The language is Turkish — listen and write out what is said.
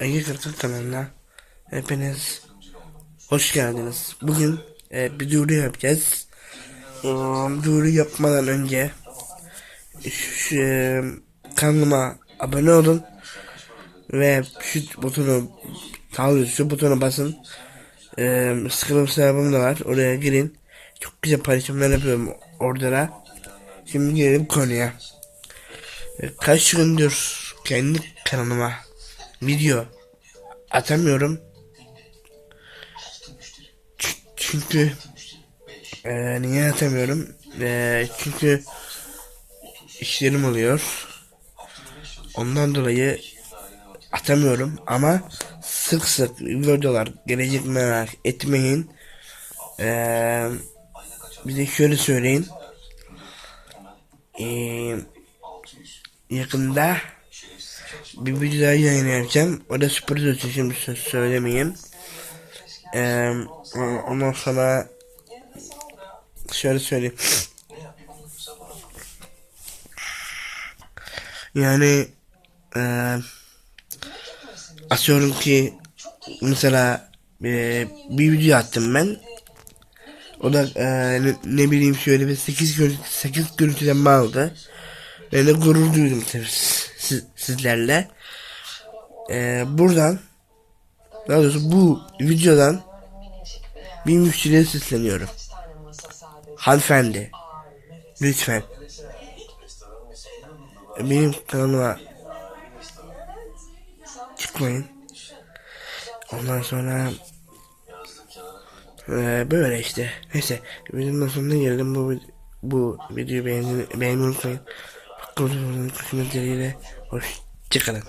Ege Kırkır kanalına hepiniz hoş geldiniz. Bugün e, bir duyuru yapacağız. E, duyuru yapmadan önce şu, şu, e, kanalıma abone olun ve şu butonu daha şu butona basın. E, Instagram hesabım da var. Oraya girin. Çok güzel paylaşımlar yapıyorum orada da. Şimdi gelelim konuya. E, Kaç gündür kendi kanalıma video atamıyorum. Çünkü e, niye atamıyorum? E, çünkü işlerim oluyor. Ondan dolayı atamıyorum ama sık sık videolar gelecek merak etmeyin. E, bir de şöyle söyleyeyim. E, yakında bir video daha yayınlayacağım. O da sürpriz olsun şimdi söylemeyeyim. Ee, ondan sonra şöyle söyleyeyim. Yani eee atıyorum ki mesela eee, bir video attım ben. O da eee, ne, ne bileyim şöyle bir 8 görüntü 8 görüntülenme aldı. Ben de gurur duydum tabii siz, sizlerle. Ee, buradan daha doğrusu bu videodan bir müşteriye sesleniyorum. Hanımefendi lütfen benim kanalıma çıkmayın. Ondan sonra ee, böyle işte. Neyse videonun sonuna geldim. Bu bu videoyu beğenmeyi unutmayın. Olan düşünceleriyle hoşçakalın.